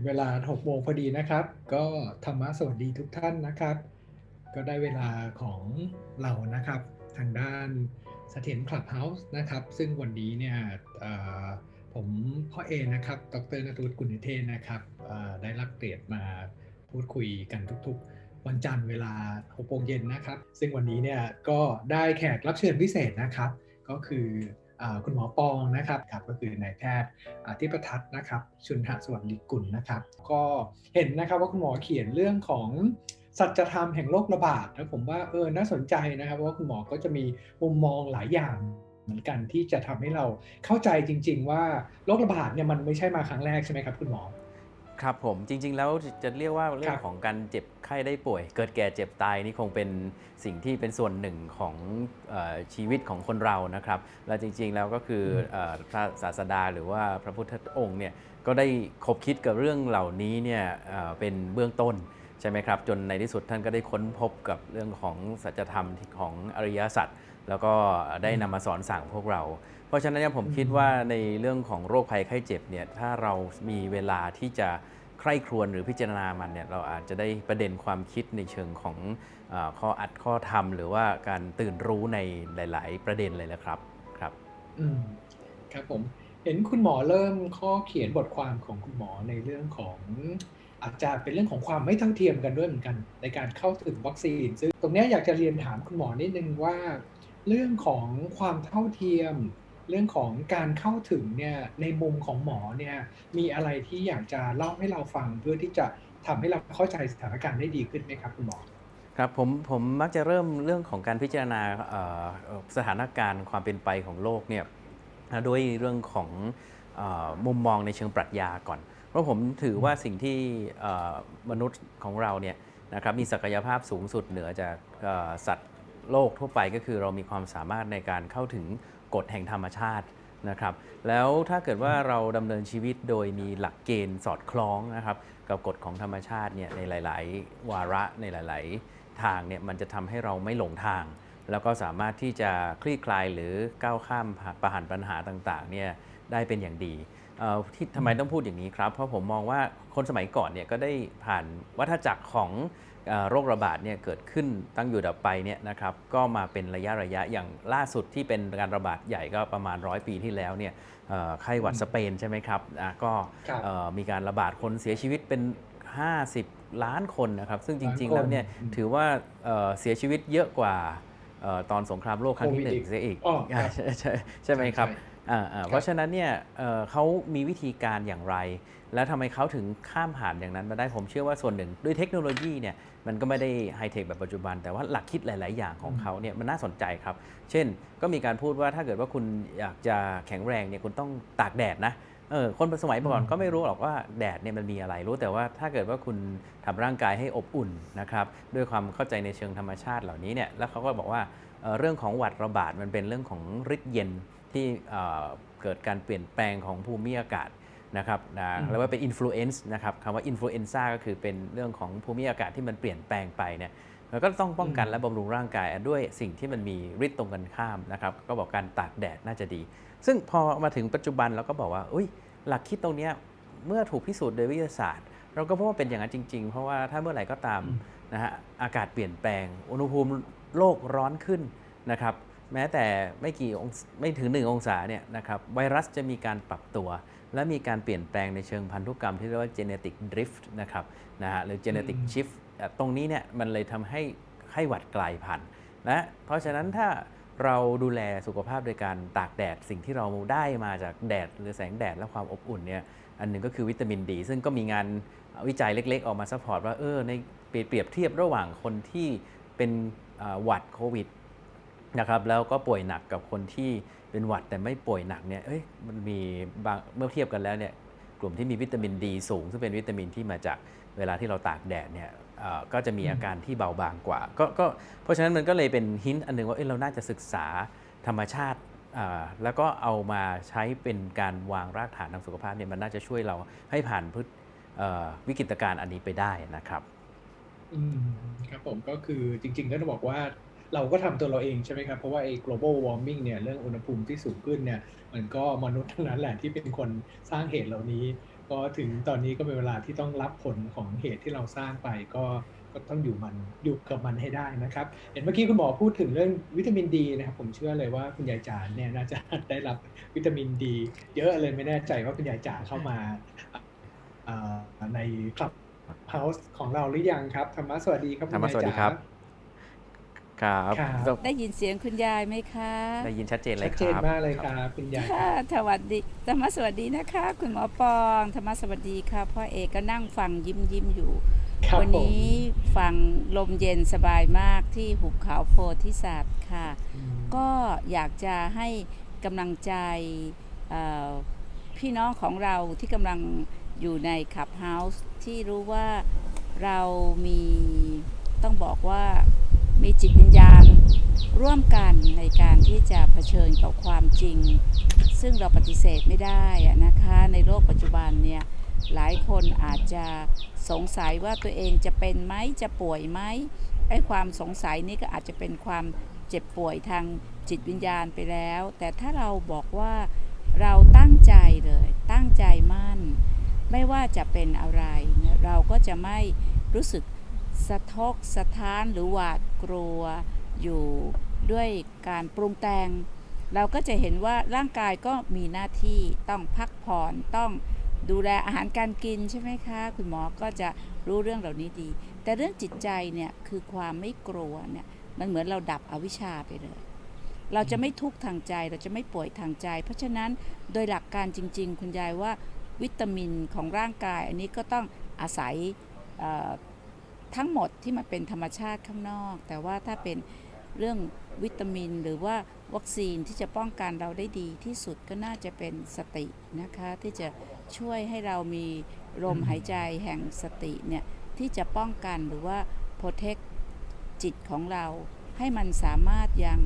งเวลา6โมงพอดีนะครับ ก็ธรรมะสวัสดีทุกท่านนะครับ ก็ได้เวลาของเรานะครับ ทางด้านเสถียรคลับเฮาส์นะครับ ซึ่งวันนี้เนี่ยผมพ่อเอนะครับ ดรนรุตกุลิเทศนะครับได้รับเกียรติมาพูดคุยกันทุกๆ วันจันทร์เวลา6โมงเย็นนะครับ ซึ่งวันนี้เนี่ยก็ได้แขกรับเชิญพิเศษนะครับ ก็คือ คุณหมอปองนะครับครับก็คือนายแพทย์อาทิประทัดนะครับชุนหสวัสดิกุลนะครับ ก็เห็นนะครับว่าคุณหมอเขียนเรื่องของสัจธรรมแห่งโรคระบาดนะผมว่าเออน่าสนใจนะครับว่าคุณหมอก็จะมีมุมมองหลายอย่างเหมือนกันที่จะทำให้เราเข้าใจจริง ๆ ว่าโรคระบาดเนี่ยมันไม่ใช่มาครั้งแรกใช่ไหมครับคุณหมอ ครับผมจริง ๆ แล้วจะเรียกว่าเรื่อคงรับของการเจ็บไข้ได้ป่วย เกิดแก่เจ็บตายนี่คงเป็นสิ่งที่เป็นส่วนหนึ่งของเออชีวิตของคนเรานะครับและจริง ๆ แล้วก็คือเอ่อพระศาสดาหรือว่าพระพุทธองค์เนี่ยก็ได้คบคิดกับเรื่องเหล่านี้เนี่ยเอ่อเป็นเบื้องต้นใช่ไหมครับจนในที่สุดท่านก็ได้ค้นพบกับเรื่องของสัจธรรมของอริยสัจแล้วก็ได้นำมาสอนสั่งพวกเรา เพราะฉะนั้นผมคิดว่าในเรื่องของโรคภัยไข้เจ็บเนี่ยถ้าเรามีเวลาที่จะใคร่ครวญหรือพิจารณามันเนี่ยเราอาจจะได้ประเด็นความคิดในเชิงของอข้ออัดข้อธรรม หรือว่าการตื่นรู้ในหลาย ๆ ประเด็นเลยนะครับครับอืมครับผมเห็นคุณหมอเริ่มข้อเขียนบทความของคุณหมอในเรื่องของอาจจะเป็นเรื่องของความไม่เท่าเทียมกันด้วยเหมือนกัน ในการเข้าถึงวัคซีน ซึ่งตรงนี้อยากจะเรียนถามคุณหมอนิดนึงว่า เรื่องของความเท่าเทียม เรื่องของการเข้าถึงเนี่ยในมุมของหมอเนี่ยมีอะไรที่อยากจะเล่าให้เราฟังเพื่อที่จะทำให้เราเข้าใจสถานการณ์ได้ดีขึ้นไหมครับคุณหมอครับผมผมมักจะเริ่มเรื่องของการพิจารณาสถานการณ์ความเป็นไปของโลกเนี่ยนะด้วยเรื่องของอมุมมองในเชิงปรัชญาก่อน เพราะผมถือว่าสิ่งที่มนุษย์ของเราเนี่ยนะครับมีศักยภาพสูงสุดเหนือจากสัตว์โลกทั่วไปก็คือเรามีความสามารถในการเข้าถึง กฎแห่งธรรมชาตินะครับ แล้วถ้าเกิดว่าเราดำเนินชีวิตโดยมีหลักเกณฑ์สอดคล้องนะครับ กับกฎของธรรมชาติเนี่ยในหลาย ๆ วาระในหลาย ๆ ทางเนี่ยมันจะทำให้เราไม่หลงทาง แล้วก็สามารถที่จะคลี่คลายหรือก้าวข้ามประหันปัญหาต่างๆเนี่ยได้เป็นอย่างดีที่ทำไมต้องพูดอย่างนี้ครับ เพราะผมมองว่าคนสมัยก่อนเนี่ยก็ได้ผ่านวัฏจักรของ โรคระบาดเนี่ยเกิดขึ้นตั้งอยู่ดับไปเนี่ยนะครับก็มาเป็นระยะระยะอย่างล่าสุดที่เป็นการระบาดใหญ่ก็ประมาณร้อยปีที่แล้วเนี่ยเอ่อไข้หวัดสเปนใช่ไหมครับอะก็ครับเอ่อมีการระบาดคนเสียชีวิตเป็น 50 ล้านคนนะครับซึ่งจริงๆล้านคนแล้วเนี่ยอืมถือว่าเอ่อเสียชีวิตเยอะกว่าเอ่อตอนสงครามโลกครั้งที่หนึ่งโควิดอีกเสียอีกอ๋อครับใช่ใช่ใช่ไหมครับใช่อ่าอ่า เพราะฉะนั้นเนี่ยเอ่อเขามีวิธีการอย่างไร แล้วทำไมเขาถึงข้ามผ่านอย่างนั้นมาได้ผมเชื่อว่าส่วนหนึ่งด้วยเทคโนโลยีเนี่ยมันก็ไม่ได้ไฮเทคแบบปัจจุบัน แต่ว่าหลักคิดหลาย ๆ อย่างของเขาเนี่ยมันน่าสนใจครับ เช่นก็มีการพูดว่าถ้าเกิดว่าคุณอยากจะแข็งแรงเนี่ยคุณต้องตากแดดนะเออคนสมัยก่อนอืมก็ไม่รู้หรอกว่าแดดเนี่ยมันมีอะไรรู้แต่ว่าถ้าเกิดว่าคุณทำร่างกายให้อบอุ่นนะครับด้วยความเข้าใจในเชิงธรรมชาติเหล่านี้เนี่ยแล้วเขาก็บอกว่าเอ่อเรื่องของหวัดระบาดมันเป็นเรื่องของฤทธิ์เย็น ที่เอ่อเกิดการเปลี่ยนแปลงของภูมิอากาศนะครับนะอืมเรียกว่าเป็นอินฟลูเอนซ์นะครับคำว่าอินฟลูเอนซ่าก็คือเป็นเรื่องของภูมิอากาศที่มันเปลี่ยนแปลงไปเนี่ยแล้วก็ต้องป้องกันและบำรุงร่างกายด้วยสิ่งที่มันมีฤทธิ์ตรงกันข้ามนะครับก็บอกการตากแดดน่าจะดี ซึ่งพอมาถึงปัจจุบันเราก็บอกว่าอุ้ยหลักคิดตรงเนี้ยเมื่อถูกพิสูจน์โดยวิทยาศาสตร์ เราก็พบว่าเป็นอย่างนั้นจริง ๆ เพราะว่าถ้าเมื่อไหร่ก็ตามอืมนะฮะอากาศเปลี่ยนแปลง อุณหภูมิโลกร้อนขึ้นนะครับ แม้แต่ไม่กี่องศไม่ถึง 1 องศาเนี่ยนะครับไวรัสจะมีการปรับตัว และมีการเปลี่ยนแปลงในเชิงพันธุกรรมที่เรียกว่า genetic drift นะครับนะฮะหรือ genetic อืม shift อะตรงนี้เนี่ยมันเลยทำให้ไข้หวัดกลายพันธุ์นะเพราะฉะนั้นถ้าเราดูแลสุขภาพโดยการตากแดดสิ่งที่เราได้มาจากแดด หรือแสงแดดและความอบอุ่นเนี่ยอันหนึ่งก็คือวิตามินดี ซึ่งก็มีงานวิจัยเล็ก ๆ ออกมาซัพพอร์ตว่าเออในเปรียบเปรียบเทียบระหว่างคนที่เป็นอ่าหวัดโควิด นะครับแล้วก็ป่วยหนักกับคนที่เป็นหวัดแต่ไม่ป่วยหนักเนี่ยเอ้ยมันมีบางเมื่อเทียบกันแล้วเนี่ยกลุ่มที่มีวิตามินดีสูง ซึ่งเป็นวิตามินที่มาจากเวลาที่เราตากแดดเนี่ยก็จะมีอาการที่เบาบางกว่าก็ก็เพราะฉะนั้นมันก็เลยเป็นหินอันหนึ่งว่าเอ้ยเราน่าจะศึกษาธรรมชาติแล้วก็เอามาใช้เป็นการวางรากฐานทางสุขภาพเนี่ยมันน่าจะช่วยเราให้ผ่านพืชวิกฤตการณ์อันนี้ไปได้นะครับอืมครับผมก็คือจริงๆก็ต้องบอกว่า เราก็ทำตัวเราเองใช่ไหมครับ เพราะว่าไอ้ global warming เนี่ยเรื่องอุณหภูมิที่สูงขึ้นเนี่ยมันก็มนุษย์ทั้งนั้นแหละที่เป็นคนสร้างเหตุเหล่านี้ ก็ถึงตอนนี้ก็เป็นเวลาที่ต้องรับผลของเหตุที่เราสร้างไปก็ก็ต้องอยู่มันอยู่กับมันให้ได้นะครับ เห็นเมื่อกี้คุณหมอพูดถึงเรื่องวิตามินดีนะครับ ผมเชื่อเลยว่าคุณยายจ๋าเนี่ยน่าจะได้รับวิตามินดี เยอะเลยไม่แน่ใจว่าคุณยายจ๋าเข้ามาในคลับเฮาส์ของเราหรือยังครับธรรมะสวัสดีครับธรรมะณยายสวัสดีจ๋าครับ ครับครับได้ยินเสียงคุณยายไหมคะได้ยินชัดเจนเลชัยดคเจนรับมากเลยครับคุณยายคค่ะรับสวัสดีธรรมะสวัสดีนะคะ คุณหมอปองธรรมะสวัสดีค่ะพ่อเอกก็นั่งฟังยิ้มยิ้มอยู่ ครับวัผม นี้ฟังลมเย็นสบายมากที่หุบเขาโพธิสัตว์ค่ะอืมก็อยากจะให้กำลังใจเอ่อพี่น้องของเราที่กำลังอยู่ในขับเฮาส์ที่รู้ว่าเรามีต้องบอกว่า มีจิตวิญญาณร่วมกันในการที่จะเผชิญกับความจริง ซึ่งเราปฏิเสธไม่ได้นะคะในโลกปัจจุบันเนี่ยหลายคนอาจจะสงสัยว่าตัวเองจะเป็นไหมจะป่วยไหมไอ้ความสงสัยนี่ก็อาจจะเป็นความเจ็บป่วยทางจิตวิญญาณไปแล้ว แต่ถ้าเราบอกว่าเราตั้งใจเลย ตั้งใจมั่น ไม่ว่าจะเป็นอะไร เราก็จะไม่รู้สึก สะทกสะท้านหรือหวาดกลัวอยู่ด้วยการปรุงแต่ง เราก็จะเห็นว่าร่างกายก็มีหน้าที่ต้องพักผ่อนต้องดูแลอาหารการกินใช่ไหมคะ คุณหมอก็จะรู้เรื่องเหล่านี้ดี แต่เรื่องจิตใจเนี่ยคือความไม่กลัวเนี่ยมันเหมือนเราดับอวิชชาไปเลย เราจะไม่ทุกข์ทางใจเราจะไม่ป่วยทางใจ เพราะฉะนั้นโดยหลักการจริง ๆ คุณยายว่าวิตามินของร่างกาย อันนี้ก็ต้องอาศัย ทั้งหมดที่มันเป็นธรรมชาติข้างนอก แต่ว่าถ้าเป็นเรื่องวิตามินหรือว่าวัคซีนที่จะป้องกันเราได้ดีที่สุดก็น่าจะเป็นสตินะคะ ที่จะช่วยให้เรามีลมอืมหายใจแห่งสติเนี่ย ที่จะป้องกันหรือว่า protect จิตของเรา ให้มันสามารถยัง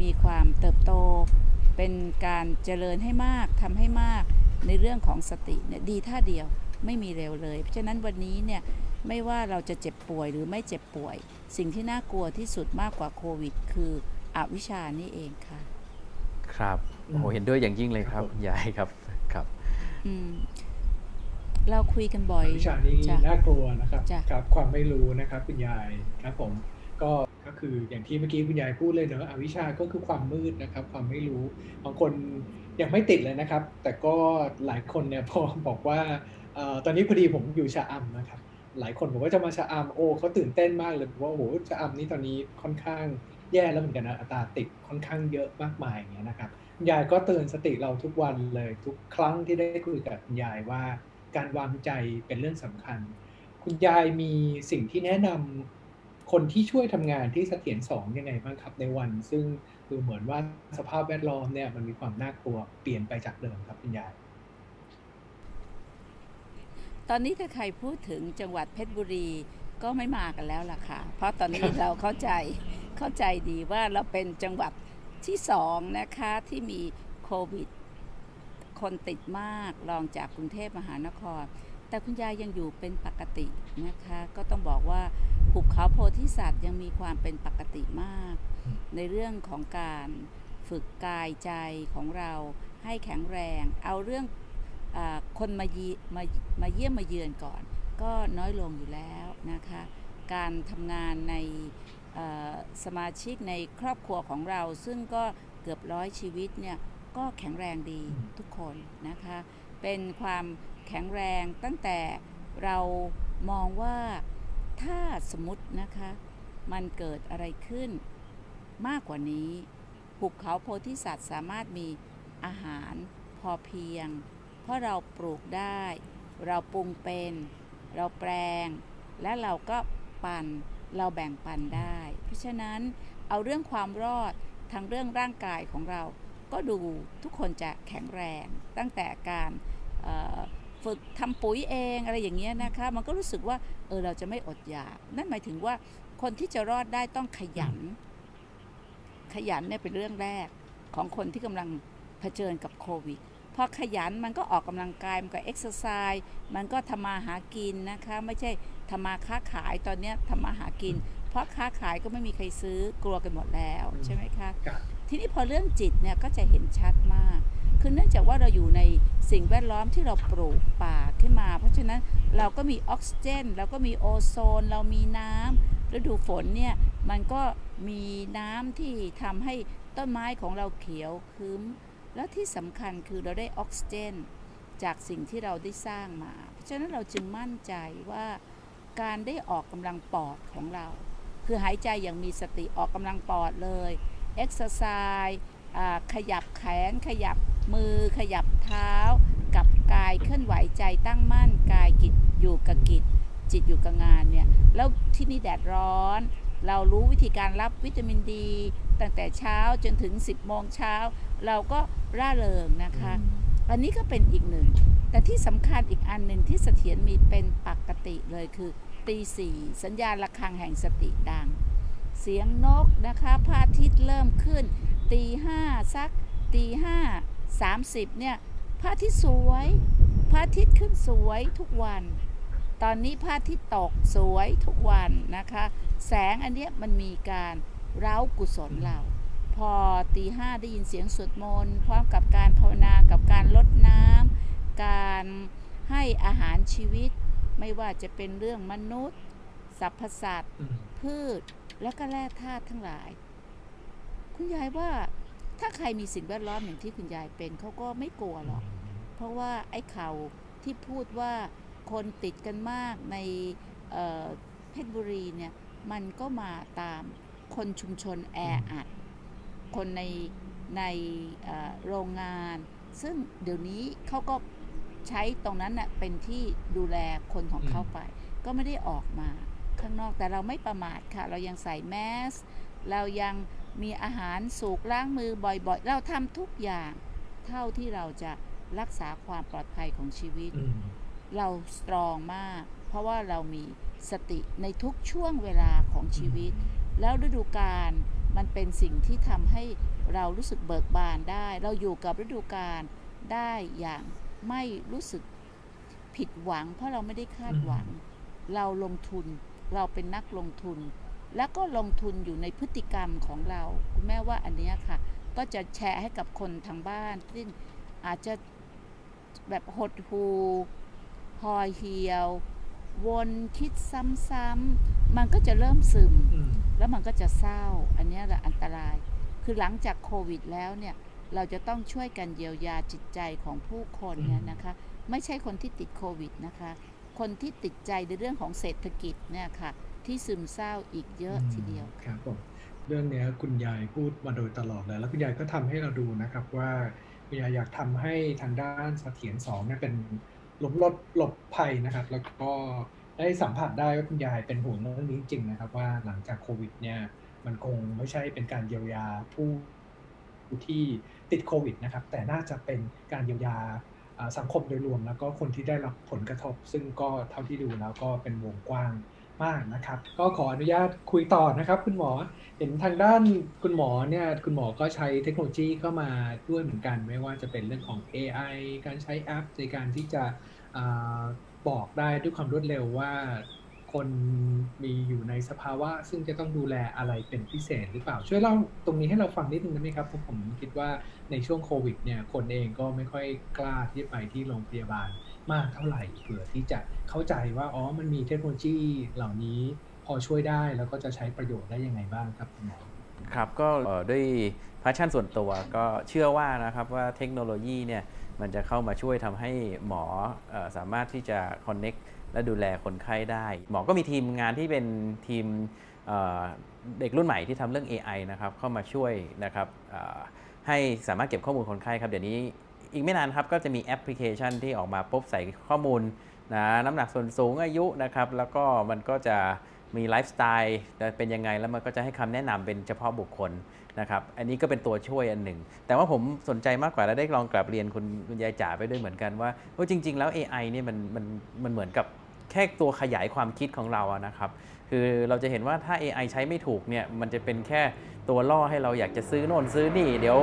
มีความเติบโต เป็นการเจริญให้มากทำให้มากในเรื่องของสติเนี่ยดีท่าเดียวไม่มีเร็วเลย เพราะฉะนั้นวันนี้เนี่ย ไม่ว่าเราจะเจ็บป่วยหรือไม่เจ็บป่วย สิ่งที่น่ากลัวที่สุดมากกว่าโควิด คืออวิชชานี่เองค่ะ ครับโอ้โหอืมเห็นด้วยอย่างยิ่งเลยครับครับผมคุณยายครับครับอืมเราคุยกันบ่อยวิชานี้จ้ะน่ากลัวนะครับจ้ะครับ ความไม่รู้นะครับคุณยายครับผมก็ก็คืออย่างที่เมื่อกี้คุณยายพูดเลยเนอะอวิชชาก็คือความมืดนะครับ ความไม่รู้บางคนยังไม่ติดเลยนะครับ แต่ก็หลายคนเนี่ยพอบอกว่าเอ่อตอนนี้พอดีผมอยู่ชะอำนะครับ หลายคนบอกว่าจะมาชะอำโอ้เขาตื่นเต้นมากเลยบอกว่าโอ้โหชะอำนี่ตอนนี้ค่อนข้างแย่แล้วเหมือนกันนะอัตราติดค่อนข้างเยอะมากมายอย่างเงี้ยนะครับยายก็เตือนสติเราทุกวันเลยทุกครั้งที่ได้คุยกับคุณยายว่า การวางใจเป็นเรื่องสำคัญ คุณยายมีสิ่งที่แนะนำคนที่ช่วยทำงานที่เสถียรสองยังไงบ้างครับในวัน ซึ่งดูเหมือนว่าสภาพแวดล้อมเนี่ยมันมีความน่ากลัวเปลี่ยนไปจากเดิมครับคุณยาย ตอนนี้ถ้าใครพูดถึงจังหวัดเพชรบุรีก็ไม่มากันแล้วล่ะค่ะ เพราะตอนนี้เราเข้าใจเข้าใจดีว่าเราเป็นจังหวัดที่สองนะคะที่มีโควิด คนติดมากรองจากกรุงเทพมหานคร แต่คุณยายยังอยู่เป็นปกตินะคะ ก็ต้องบอกว่าหุบเขาโพธิสัตว์ยังมีความเป็นปกติมาก ในเรื่องของการฝึกกายใจของเราให้แข็งแรง เอาเรื่อง คนมายีมามาเยี่ยมมาเยือนก่อน ก็น้อยลงอยู่แล้วนะคะ การทำงานในเอ่อสมาชิกในครอบครัวของเรา ซึ่งก็เกือบร้อยชีวิตเนี่ยก็แข็งแรงดีอืมทุกคนนะคะ เป็นความแข็งแรงตั้งแต่เรามองว่าถ้าสมมตินะคะ มันเกิดอะไรขึ้นมากกว่านี้หุบเขาโพธิสัตว์สามารถมีอาหารพอเพียง เพราะเราปลูกได้ เราปรุงเป็น เราแปลง และเราก็ปันเราแบ่งปันได้ เพราะฉะนั้นเอาเรื่องความรอดทางเรื่องร่างกายของเรา ก็ดูทุกคนจะแข็งแรง ตั้งแต่การฝึกทำปุ๋ยเองอะไรอย่างเงี้ยนะคะมันก็รู้สึกว่าเออเราจะไม่อดอยาก นั่นหมายถึงว่าคนที่จะรอดได้ต้องขยัน ขยันเนี่ยเป็นเรื่องแรกของคนที่กำลังเผชิญกับโควิด พอขยันมันก็ออกกำลังกายมันก็เอ็กซ์ไซส์มันก็ทำมาหากินนะคะ ไม่ใช่ทำมาค้าขายตอนเนี้ยทำมาหากิน เพราะค้าขายก็ไม่มีใครซื้อกลัวกันหมดแล้วใช่ไหมคะครับทีนี้พอเรื่องจิตเนี่ยก็จะเห็นชัดมาก คือเนื่องจากว่าเราอยู่ในสิ่งแวดล้อมที่เราปลูกป่าขึ้นมา เพราะฉะนั้นเราก็มีออกซิเจนเราก็มีโอโซน เรามีน้ำฤดูฝนเนี่ยมันก็มีน้ำที่ทำให้ต้นไม้ของเราเขียวคืม และที่สำคัญคือเราได้ออกซิเจน จากสิ่งที่เราได้สร้างมา เพราะฉะนั้นเราจึงมั่นใจว่าการได้ออกกำลังปอดของเรา คือหายใจอย่างมีสติออกกำลังปอดเลยเอ็กซ์ไซส์ขยับแขน ขยับมือ ขยับเท้า กับกายเคลื่อนไหวใจตั้งมั่นกายกิจอยู่กับกิจ จิตอยู่กับงานเนี่ยแล้วที่นี่แดดร้อน เรารู้วิธีการรับวิตามินดี ตั้งแต่เช้าจนถึง 10โมงเช้า เราก็ร่าเริงนะคะ อันนี้ก็เป็นอีกหนึ่ง แต่ที่สำคัญอีกอันหนึ่งที่เสถียรมีเป็นปกติเลยคือตีสี่สัญญาณระฆังแห่งสติดัง เสียงนกนะคะพระอาทิตย์เริ่มขึ้น ตีห้าสักตีห้าสามสิบเนี่ยพระอาทิตย์สวย พระอาทิตย์ขึ้นสวยทุกวัน ตอนนี้พระอาทิตย์ตกสวยทุกวันนะคะ แสงอันเนี้ยมันมีการเร้ากุศลเรา พอตีห้าได้ยินเสียงสวดมนต์พร้อมกับการภาวนากับการลดน้ำการให้อาหารชีวิต ไม่ว่าจะเป็นเรื่องมนุษย์สรรพสัตว์อืมพืชและก็แร่ธาตุทั้งหลาย คุณยายว่าถ้าใครมีสิ่งแวดล้อมอย่างที่คุณยายเป็นเขาก็ไม่กลัวหรอก เพราะว่าไอ้ข่าวที่พูดว่าคนติดกันมากในเอ่อเพชรบุรีเนี่ยมันก็มาตามคนชุมชนแออัด คนในในเอ่อโรงงาน ซึ่งเดี๋ยวนี้เขาก็ใช้ตรงนั้นน่ะเป็นที่ดูแลคนของเขาไป ก็ไม่ได้ออกมาข้างนอกแต่เราไม่ประมาทค่ะ เรายังใส่แมส เรายังมีอาหารสูกล้างมือบ่อยๆ เราทำทุกอย่างเท่าที่เราจะรักษาความปลอดภัยของชีวิตอืมเราสตรองมาก เพราะว่าเรามีสติในทุกช่วงเวลาของชีวิต แล้วฤดูกาล มันเป็นสิ่งที่ทำให้เรารู้สึกเบิกบานได้ เราอยู่กับฤดูกาลได้อย่างไม่รู้สึกผิดหวัง เพราะเราไม่ได้คาดหวัง เราลงทุน เราเป็นนักลงทุน แล้วก็ลงทุนอยู่ในพฤติกรรมของเรา คุณแม่ว่าอันเนี้ยค่ะ ก็จะแชร์ให้กับคนทางบ้านซึ่งอาจจะแบบหดหูห่อเหี่ยว วนคิดซ้ำๆมันก็จะเริ่มซึมอืมแล้วมันก็จะเศร้า อันเนี้ยแหละอันตราย คือหลังจากโควิดแล้วเนี่ย เราจะต้องช่วยกันเยียวยาจิตใจของผู้คนเนี่ยนะคะ ไม่ใช่คนที่ติดโควิดนะคะ คนที่ติดใจในเรื่องของเศรษฐกิจเนี่ยค่ะ ที่ซึมเศร้าอีกเยอะทีเดียวครับผมเรื่องเนี้ยคุณยายพูดมาโดยตลอดเลย แล้วคุณยายก็ทำให้เราดูนะครับว่าคุณยายอยากทำให้ทางด้านเสถียรสองเนี่ยเป็น หลบลดหลบภัยนะครับ แล้วก็ได้สัมผัสได้ว่าคุณยายเป็นห่วงเรื่องนี้จริงนะครับ ว่าหลังจากโควิดเนี่ยมันคงไม่ใช่เป็นการเยียวยาผู้ที่ติดโควิดนะครับ แต่น่าจะเป็นการเยียวยาสังคมโดยรวม แล้วก็คนที่ได้รับผลกระทบ ซึ่งก็เท่าที่ดูแล้วก็เป็นวงกว้าง มากนะครับ ก็ขออนุญาตคุยต่อนะครับ คุณหมอเห็นทางด้านคุณหมอเนี่ยคุณหมอก็ใช้เทคโนโลยีเข้ามาด้วยเหมือนกัน ไม่ว่าจะเป็นเรื่องของ AI การใช้แอปในการที่จะอบอกได้ด้วยความรวดเร็วว่าคนมีอยู่ในสภาวะ ซึ่งจะต้องดูแลอะไรเป็นพิเศษหรือเปล่า ช่วยเล่าตรงนี้ให้เราฟังนิดนึงได้ไหมครับเพราะผมคิดว่าในช่วงโควิดเนี่ยคนเองก็ไม่ค่อยกล้าที่จะไปที่โรงพยาบาล มากเท่าไหร่เผื่อที่จะเข้าใจว่าอ๋อมันมีเทคโนโลยีเหล่านี้พอช่วยได้แล้วก็จะใช้ประโยชน์ได้ยังไงบ้างครับคุณหมอครับก็ด้วยพาชั่นส่วนตัวก็เชื่อว่านะครับว่าเทคโนโลยีเนี่ยมันจะเข้ามาช่วยทำให้หมออสามารถที่จะ connect และดูแลคนไข้ได้ หมอก็มีทีมงานที่เป็นทีมเเด็กรุ่นใหม่ที่ทำเรื่อง AI นะครับเข้ามาช่วยนะครับให้สามารถเก็บข้อมูลคนไข้ครับเดี๋ยวนี้ อีกไม่นานครับก็จะมีแอปพลิเคชันที่ออกมาปุ๊บใส่ข้อมูลนะน้ำหนักส่วนสูงอายุนะครับแล้วก็มันก็จะมีไลฟ์สไตล์เป็นยังไงแล้วมันก็จะให้คำแนะนำเป็นเฉพาะบุคคลนะครับอันนี้ก็เป็นตัวช่วยอันหนึ่ง แต่ว่าผมสนใจมากกว่า และได้ลองกลับเรียนคุณคุณยายจ๋าไปด้วยเหมือนกันว่าว่าจริง ๆ แล้ว AI เนี่ยมันมันมันเหมือนกับแค่ตัวขยายความคิดของเราอะนะครับ คือเราจะเห็นว่าถ้า AI ใช้ไม่ถูกเนี่ยมันจะเป็นแค่ ตัวล่อให้เราอยากจะซื้อโน่นซื้อนี่ เดี๋ยว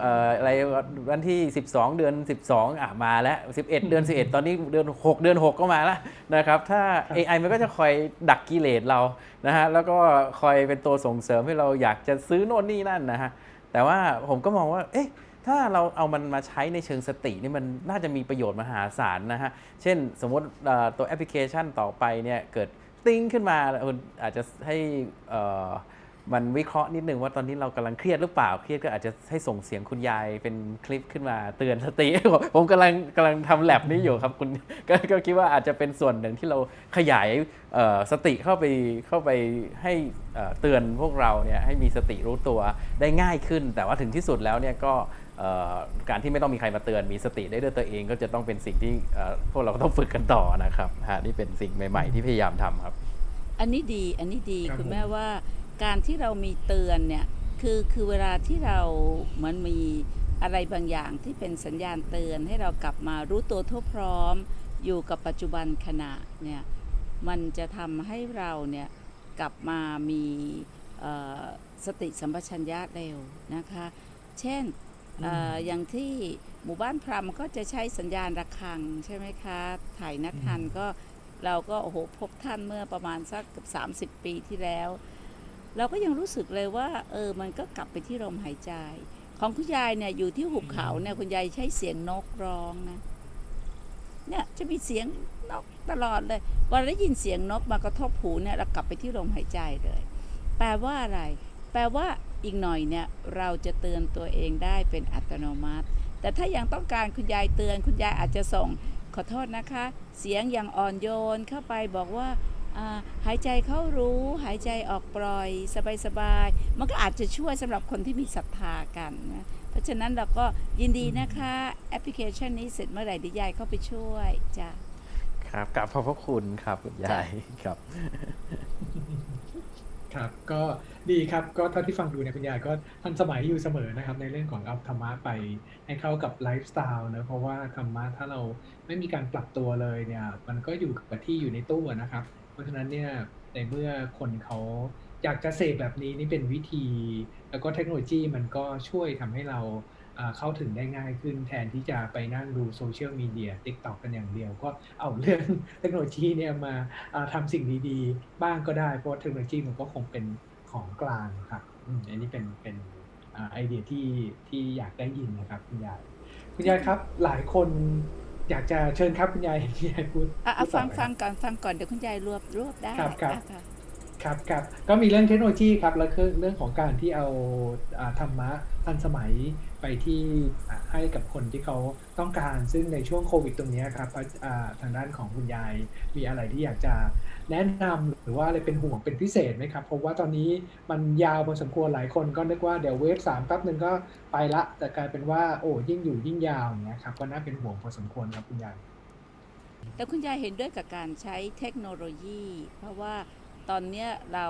เอ่ออะไรวันที่ 12 เดือน 12อะมาแล้ว 11 เดือน 11 ตอนนี้เดือน 6 เดือน 6 ก็มาแล้วนะครับ ถ้า AI มันก็จะคอยดักกิเลสเรานะฮะแล้วก็คอยเป็นตัวส่งเสริมให้เราอยากจะซื้อโน่นนี่นั่นนะฮะแต่ว่าผมก็มองว่าเอ๊ะถ้าเราเอามันมาใช้ในเชิงสตินี่มันน่าจะมีประโยชน์มหาศาลนะฮะ เช่นสมมติเอ่อตัวแอปพลิเคชันต่อไปเนี่ยเกิดติ้งขึ้นมาคุณอาจจะให้เอ่อ มันวิเคราะห์นิดนึงว่าตอนนี้เรากำลังเครียดหรือเปล่า เครียดก็อาจจะให้ส่งเสียงคุณยายเป็นคลิปขึ้นมาเตือนสติ ผมผมกำลังกำลังทำแลบนี้อยู่ครับคุณก็ก็คิดว่าอาจจะเป็นส่วนหนึ่งที่เราขยายเอ่อสติเข้าไปเข้าไปให้เอ่อเตือนพวกเราเนี่ยให้มีสติรู้ตัวได้ง่ายขึ้น แต่ว่าถึงที่สุดแล้วเนี่ยก็เอ่อการที่ไม่ต้องมีใครมาเตือนมีสติได้ด้วยตัวเองก็จะต้องเป็นสิ่งที่เอ่อพวกเราก็ต้องฝึกกันต่อนะครับฮะนี่เป็นสิ่งใหม่ ๆ ที่พยายามทำครับ อันนี้ดีอันนี้ดีครับคุณผมแม่ว่า การที่เรามีเตือนเนี่ยคือคือเวลาที่เราเหมือนมีอะไรบางอย่างที่เป็นสัญญาณเตือนให้เรากลับมารู้ตัวทั่วพร้อม อยู่กับปัจจุบันขณะเนี่ยมันจะทำให้เราเนี่ยกลับมามีเอ่อสติสัมปชัญญะเร็วนะคะ เช่นเอออย่างที่หมู่บ้านพรำก็จะใช้สัญญาณระฆังใช่ไหมคะ ถ่ายนัดทันก็เราก็โอ้โหพบท่านเมื่อประมาณสักเกือบ30 ปีที่แล้ว เราก็ยังรู้สึกเลยว่าเออมันก็กลับไปที่ลมหายใจ ของคุณยายเนี่ยอยู่ที่หุบเขาเนี่ยคุณยายใช้เสียงนกร้องนะเนี่ยจะมีเสียงนกตลอดเลยวันได้ยินเสียงนกมากระทบหูเนี่ยเรากลับไปที่ลมหายใจเลย แปลว่าอะไร แปลว่าอีกหน่อยเนี่ยเราจะเตือนตัวเองได้เป็นอัตโนมัติ แต่ถ้ายังต้องการคุณยายเตือน คุณยายอาจจะส่ง ขอโทษนะคะ เสียงอย่างอ่อนโยนเข้าไปบอกว่าอ่า หายใจเข้ารู้ หายใจออกปล่อย สบายๆ มันก็อาจจะช่วยสำหรับคนที่มีศรัทธากันนะเพราะฉะนั้นเราก็ยินดีนะคะแอปพลิเคชันนี้เสร็จเมื่อไหร่เดิยายเข้าไปช่วยจ้ะครับกราบขอบพระคุณครับคุณยายครับ ครับก็ดีครับก็เท่าที่ฟังดูเนี่ยคุณยายก็ทันสมัยอยู่เสมอนะครับ ในเรื่องของเอาธรรมะไปให้เข้ากับไลฟ์สไตล์นะเพราะว่าธรรมะถ้าเราไม่มีการปรับตัวเลยเนี่ย มันก็อยู่กับที่อยู่ในตู้อะนะครับ เพราะฉะนั้นเนี่ยในเมื่อคนเขาอยากจะเสพแบบนี้นี่เป็นวิธี แล้วก็เทคโนโลยีมันก็ช่วยทำให้เราเข้าถึงได้ง่ายขึ้นแทนที่จะไปนั่งดูโซเชียลมีเดียติ๊กต็อกกันอย่างเดียว ก็เอาเรื่องเทคโนโลยีเนี่ยมาอ่าทำสิ่งดีๆ บ้างก็ได้ เพราะเทคโนโลยีมันก็คงเป็นของกลางครับอันนี้เป็นเป็นอไอเดียที่ที่อยากได้ยินนะครับคุณยายคุณยายครับหลายคน อยากจะเชิญครับคุณยายคุณยายพูดอะเอาพูดต่ฟังเลยฟังก่อนฟังก่อนเดี๋ยวคุณยายรวบรวบได้ครับครับอะค่ะครับครับก็มีเรื่องเทคโนโลยีครับ แล้วก็เรื่องของการที่เอาอ่าธรรมะทันสมัย ไปที่ให้กับคนที่เขาต้องการ ซึ่งในช่วงโควิดตรงนี้ครับพระทางด้านของคุณยายมีอะไรที่อยากจะแนะนำหรือว่าอะไรเป็นห่วงเป็นพิเศษไหมครับเพราะว่าตอนนี้มันยาวพอสมควรหลายคนก็นึกว่าเดี๋ยวเวฟสามแป๊บหนึ่งก็ไปละ แต่กลายเป็นว่าโอ้ยิ่งอยู่ยิ่งยาวอย่างเงี้ยครับก็น่าเป็นห่วงพอสมควรครับคุณยายแต่คุณยายเห็นด้วยกับการใช้เทคโนโลยี เพราะว่าตอนเนี้ยเรา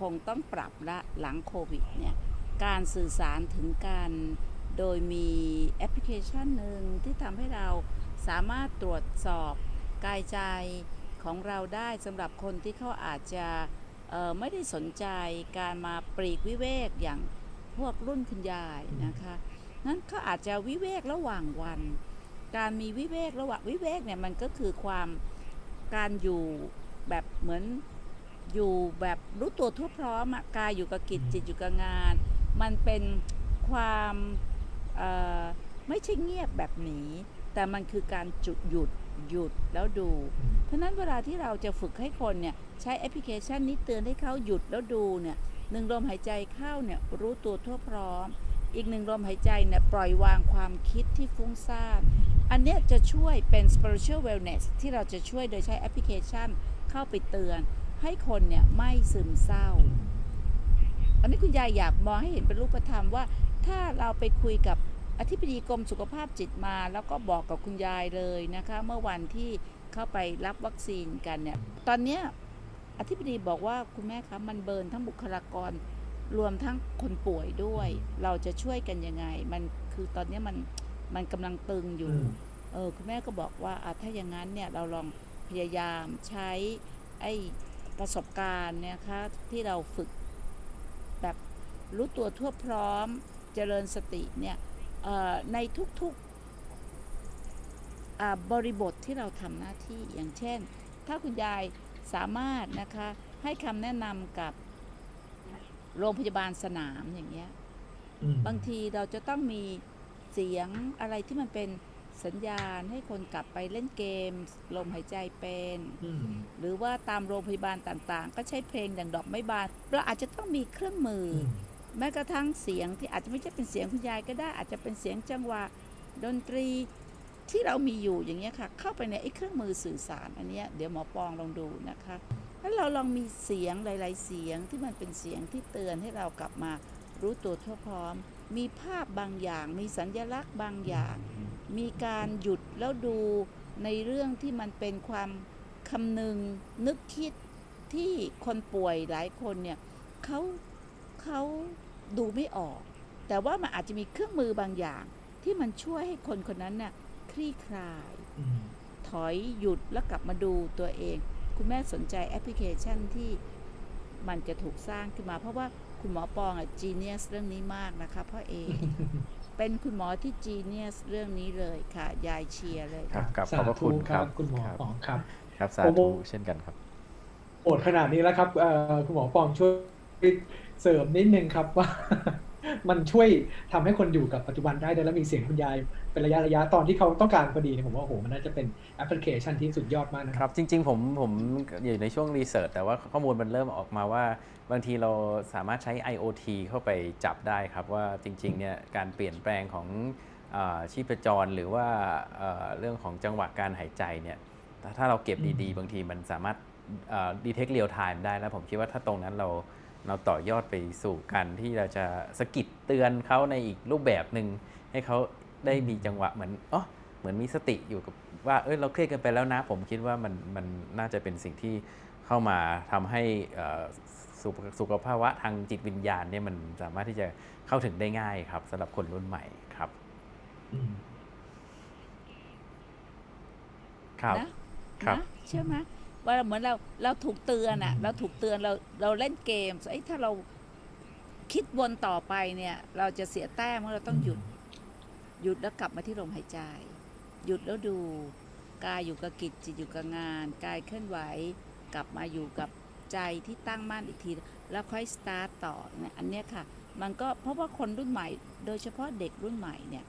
คงต้องปรับละหลังโควิดเนี่ยการสื่อสารถึงกัน โดยมีแอปพลิเคชันหนึ่งที่ทำให้เราสามารถตรวจสอบกายใจของเราได้สำหรับคนที่เขาอาจจะไม่ได้สนใจการมาปลีกวิเวกอย่างพวกรุ่นคุณยายนะคะนั้นเขาอาจจะวิเวกระหว่างวัน การมีวิเวกระหว่างวิเวกเนี่ยมันก็คือความการอยู่แบบเหมือนอยู่แบบรู้ตัวทั่วพร้อมกายอยู่กับกิจจิตอยู่กับงาน มันเป็นความ ไม่ใช่เงียบแบบหนีแต่มันคือการจุดหยุดหยุดแล้วดู เพราะฉะนั้นเวลาที่เราจะฝึกให้คนเนี่ยใช้แอปพลิเคชันนี้เตือนให้เขาหยุดแล้วดูเนี่ยหนึ่งลมหายใจเข้าเนี่ยรู้ตัวทั่วพร้อม อีกหนึ่งลมหายใจเนี่ยปล่อยวางความคิดที่ฟุ้งซ่านอันเนี้ยจะช่วยเป็น spiritual wellness ที่เราจะช่วยโดยใช้แอปพลิเคชันเข้าไปเตือน ให้คนเนี่ยไม่ซึมเศร้า อันนี้คุณยายอยากมองให้เห็นเป็นรูปธรรมว่า ถ้าเราไปคุยกับ อธิบดีกรมสุขภาพจิตมา แล้วก็บอกกับคุณยายเลยนะคะ เมื่อวันที่เข้าไปรับวัคซีนกันเนี่ย ตอนเนี้ยอธิบดีบอกว่าคุณแม่คะมันเบิร์นทั้งบุคลากรรวมทั้งคนป่วยด้วย เราจะช่วยกันยังไง มันคือตอนเนี้ยมันมันกำลังตึงอยู่อืมเออคุณแม่ก็บอกว่าอะถ้าอย่างนั้นเนี่ยเราลองพยายามใช้ไอ้ประสบการณ์เนี่ยนะคะที่เราฝึกแบบรู้ตัวทั่วพร้อมเจริญสติเนี่ยเอ่อ ในทุกๆอ่าบริบทที่เราทำหน้าที่อย่างเช่น ถ้าคุณยายสามารถนะคะให้คำแนะนำกับโรงพยาบาลสนามอย่างเงี้ยอืมบางทีเราจะต้องมีเสียงอะไรที่มันเป็นสัญญาณให้คนกลับไปเล่นเกม ลมหายใจเป็นอืมหรือว่าตามโรงพยาบาลต่างๆ ก็ใช้เพลงดังดอกไม้บานเราอาจจะต้องมีเครื่องมืออือม แม้กระทั่งเสียงที่อาจจะไม่ใช่เป็นเสียงคุณยายก็ได้ อาจจะเป็นเสียงจังหวะดนตรีที่เรามีอยู่อย่างเงี้ยค่ะ เข้าไปในไอ้เครื่องมือสื่อสารอันเนี้ยเดี๋ยวหมอปองลองดูนะคะแล้วเราลองมีเสียงหลาย ๆ เสียงที่มันเป็นเสียงที่เตือนให้เรากลับมารู้ตัวทั่วพร้อม มีภาพบางอย่าง มีสัญญลักษณ์บางอย่าง มีการหยุดแล้วดูในเรื่องที่มันเป็นความคำนึงนึกคิดที่คนป่วยหลายคนเนี่ยเขา เขาดูไม่ออก แต่ว่ามันอาจจะมีเครื่องมือบางอย่าง ที่มันช่วยให้คนคนนั้นน่ะคลี่คลายอืมถอยหยุดแล้วกลับมาดูตัวเอง คุณแม่สนใจแอปพลิเคชันที่มันจะถูกสร้างขึ้นมา เพราะว่าคุณหมอปองอะจีเนียสเรื่องนี้มากนะคะพ่อเองเป็นคุณหมอที่จีเนียสเรื่องนี้เลยค่ะ ยายเชียร์เลยครับกับสาขอบพระคุณธุครับคุณหมอครับปองครับ ครับสาโอ้โหธุเช่นกันครับโอดขนาดนี้แล้วครับเอ่อคุณหมอปองช่วย เสริมนิดนึงครับว่า มันช่วยทำให้คนอยู่กับปัจจุบันได้ด้วยแล้วมีเสียงคุณยายเป็นระยะระยะตอนที่เขาต้องการพอดีเนี่ยผมว่าโอ้โหมันน่าจะเป็นแอปพลิเคชันที่สุดยอดมากนะครับ จริง ๆ ผมผมอยู่ในช่วงรีเสิร์ชแต่ว่าข้อมูลมันเริ่มออกมาว่า บางทีเราสามารถใช้ IoT เข้าไปจับได้ครับว่าจริงๆเนี่ยการเปลี่ยนแปลงของอชีพจรหรือว่าเรื่องของจังหวะการหายใจเนี่ยถ้าเราเก็บดีๆ บางทีมันสามารถดีเทคเรียลไทม์ได้แล้วผมคิดว่าถ้าตรงนั้นเรา เราต่อยอดไปสู่การที่เราจะสะกิดเตือนเขาในอีกรูปแบบหนึ่งให้เขาได้มีจังหวะเหมือนอ๋อเหมือนมีสติอยู่กับว่าเอ้ยเราเครียดกันไปแล้วนะ ผมคิดว่ามันมันน่าจะเป็นสิ่งที่เข้ามาทำให้เอ่อสุขสุขภาวะทางจิตวิญญาณเนี่ยมันสามารถที่จะเข้าถึงได้ง่ายครับสำหรับคนรุ่นใหม่ครับอืมครับนะครับนะเชื่อไหม ว่าเหมือนเราเราถูกเตือนอะเราถูกเตือนเราเราเล่นเกมไอ้ยถ้าเราคิดวนต่อไปเนี่ย เราจะเสียแต้มเพราะเราต้องหยุดหยุดแล้วกลับมาที่ลมหายใจ หยุดแล้วดูกายอยู่กับกิจจิตอยู่กับงาน กายเคลื่อนไหว กลับมาอยู่กับใจที่ตั้งมั่นอีกที แล้วค่อยสตาร์ทต่อเนี่ยอันเนี้ยค่ะ มันก็เพราะว่าคนรุ่นใหม่ โดยเฉพาะเด็กรุ่นใหม่เนี่ย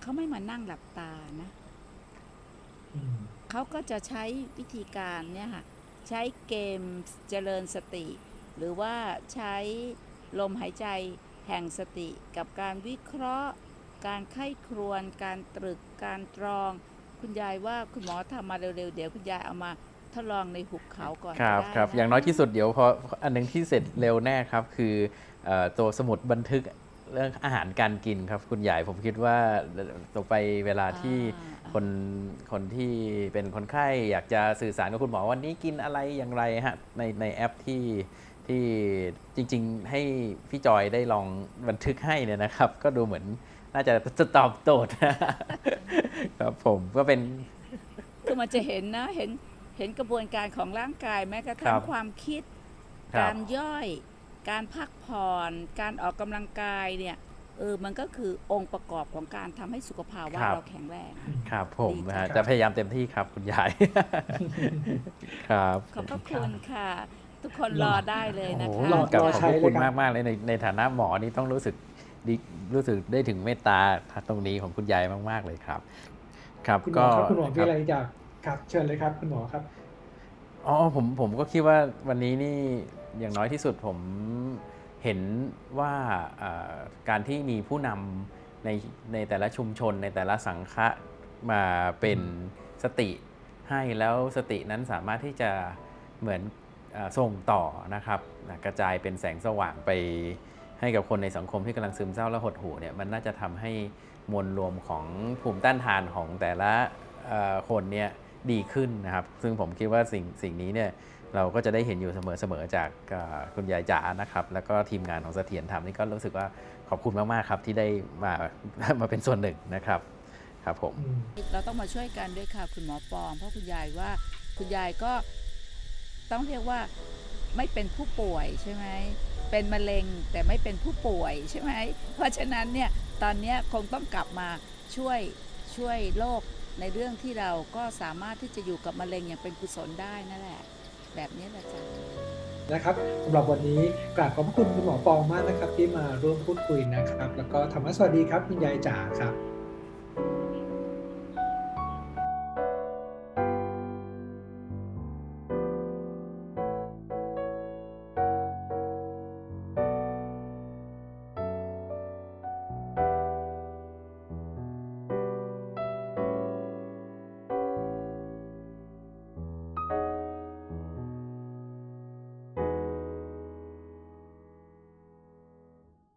เขาไม่มานั่งหลับตานะอืม เขาก็จะใช้วิธีการเนี่ยค่ะใช้เกมเจริญสติ หรือว่าใช้ลมหายใจแห่งสติกับการวิเคราะห์ การไข้ครวน การตรึกการตรอง คุณยายว่าคุณหมอทำมาเร็วๆ เดี๋ยวคุณยายเอามาทดลองในหุบเขาก่อนครับก็ได้ครับนะอย่างน้อยที่สุดเดี๋ยวพออันหนึงที่เสร็จเร็วแน่ครับ คือเอ่อตัวสมุดบันทึกเรื่องอาหารการกินครับ คุณใหญ่ผมคิดว่าต่อไปเวลาที่อ่า คนคนที่เป็นคนไข้อยากจะสื่อสารกับคุณหมอวันนี้กินอะไรอย่างไรฮะในในแอปที่ที่จริง ๆ ให้พี่จอยได้ลองบันทึกให้เนี่ยนะครับ ก็ดูเหมือนน่าจะจะตอบโจทย์ครับผมก็เป็นคือมันจะเห็นนะเห็นเห็นกระบวนการของร่างกายแม้กระทั่ครังบความคิดครับการย่อย การพักผ่อน การออกกำลังกายเนี่ย เออมันก็คือองค์ประกอบของการทำให้สุขภาวะครับเราแข็งแรงครับผมดีนะจัฮะงจะพยายามเต็มที่ครับคุณยายครับขอบพระคุณค่ะ ทุกคนรอได้เลยนะโอ้โหคะรอกับรอขอบใช้พระคุณเลยครับมากมากๆเลยในในฐานะหมอนี่ต้องรู้สึกดีรู้สึกได้ถึงเมตตาตรงนี้ของคุณยายมาก ๆเลยครับ ครับคุณหมก็อครับคุณหมอมีครับอะไรอยากครับเชิญเลยครับคุณหมอครับอ๋อผมผมก็คิดว่าวันนี้นี่อย่างน้อยที่สุดผม เห็นว่าการที่มีผู้นำในในแต่ละชุมชน ในแต่ละสังฆะมาเป็นสติให้แล้วสตินั้นสามารถที่จะเหมือนอส่งต่อนะครับกระจายเป็นแสงสว่างไปให้กับคนในสังคมที่กำลังซึมเศร้าและหดหู่เนี่ยมันน่าจะทำให้มวลรวมของภูมิต้านทานของแต่ละคนเนี่ยดีขึ้นนะครับ ซึ่งผมคิดว่าสิ่งสิ่งนี้เนี่ย เราก็จะได้เห็นอยู่เสมอๆจากเอ่อคุณยายจ๋านะครับ แล้วก็ทีมงานของเสถียรธรรมนี่ก็รู้สึกว่าขอบคุณมากๆครับที่ได้มามาเป็นส่วนหนึ่งนะครับครับผมอืมเราต้องมาช่วยกันด้วยค่ะคุณหมอปองเพราะคุณยายว่าคุณยายก็ต้องเรียกว่าไม่เป็นผู้ป่วยใช่ไหมเป็นมะเร็งแต่ไม่เป็นผู้ป่วยใช่ไหมเพราะฉะนั้นเนี่ยตอนเนี้ยคงต้องกลับมาช่วยช่วยโลกในเรื่องที่เราก็สามารถที่จะอยู่กับมะเร็งอย่างเป็นกุศลได้นั่นแหละ แบบนี้แหละจ้ะนะครับสำหรับวันนี้กราบขอบพระคุณคุณหมอปองมากนะครับ ที่มาร่วมพูดคุยนะครับ แล้วก็ธรรมะสวัสดีครับคุณยายจ๋าครับ